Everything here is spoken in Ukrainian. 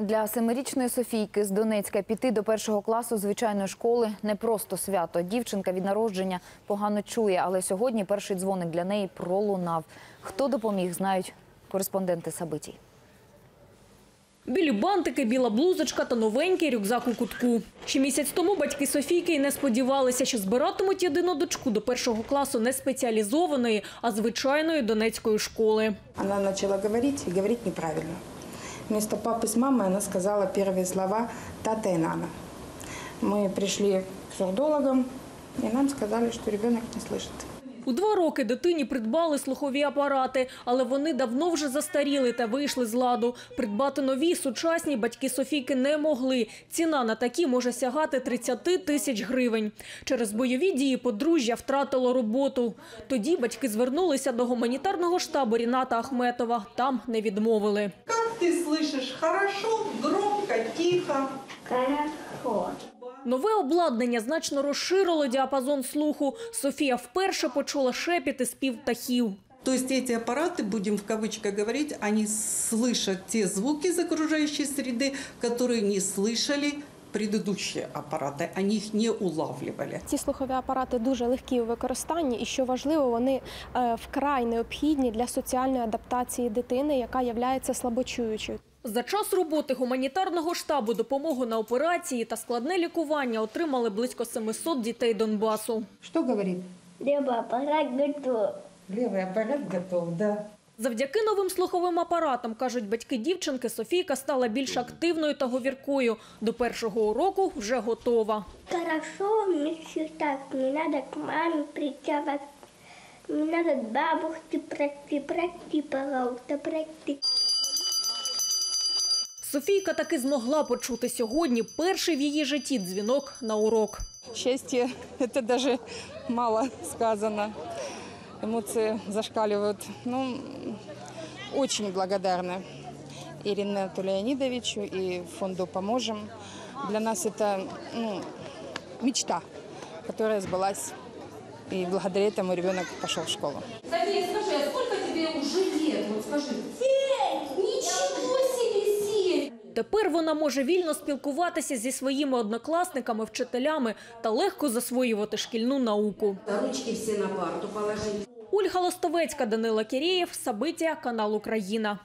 Для семирічної Софійки з Донецька піти до першого класу звичайної школи не просто свято. Дівчинка від народження погано чує, але сьогодні перший дзвоник для неї пролунав. Хто допоміг, знають кореспонденти Сабитій. Білі бантики, біла блузочка та новенький рюкзак у кутку. Ще місяць тому батьки Софійки й не сподівалися, що збиратимуть єдину дочку до першого класу не спеціалізованої, а звичайної донецької школи. Она начала говорить и говорить неправильно. Вместо папы с мамой она сказала первые слова «тата» и «нана». Мы пришли к сурдологам, и нам сказали, что ребенок не слышит. У два роки дитині придбали слухові апарати, але вони давно вже застаріли та вийшли з ладу. Придбати нові сучасні батьки Софійки не могли. Ціна на такі може сягати 30 тисяч гривень. Через бойові дії подружжя втратило роботу. Тоді батьки звернулися до гуманітарного штабу Ріната Ахметова. Там не відмовили. Как ты слышишь? Хорошо, громко, тихо. Хорошо. Нове обладнання значно розширило діапазон слуху. Софія вперше почула шепіти спів птахів. То есть эти аппараты, будем в кавычках говорить, они слышат те звуки из окружающей среды, которые не слышали предыдущие аппараты. Они их не улавливали. Ці слухові апарати дуже легкі у використанні, і що важливо, вони е, вкрай необхідні для соціальної адаптації дитини, яка є слабочуючою. За час роботи гуманітарного штабу допомогу на операції та складне лікування отримали близько 700 дітей Донбасу. Что говорит? Либо аппарат готов. Левый аппарат готов, да. Завдяки новим слуховим апаратам, кажуть батьки дівчинки, Софійка стала більш активною та говіркою. До першого уроку вже готова. Хорошо, все так. Не надо к маме приставать. Не надо к бабушке пройти. Прости, пожалуйста, прости. Софійка таки змогла почути сьогодні перший в її житті дзвінок на урок. Счастье – это даже мало сказано Эмоции зашкаливают. Ну, очень благодарна и Ренату Леонидовичу, и фонду «Поможем». Для нас это ну, мечта, которая сбылась. И благодаря этому ребенок пошел в школу. София, скажи, а сколько тебе уже лет? Вот скажи. Семь! Ничего себе, семь! Тепер вона може вільно спілкуватися зі своїми однокласниками, вчителями та легко засвоювати шкільну науку. Ручки все на парту положили. Ольга Лостовецька, Данила Кірєєв, Сабиття, канал Україна.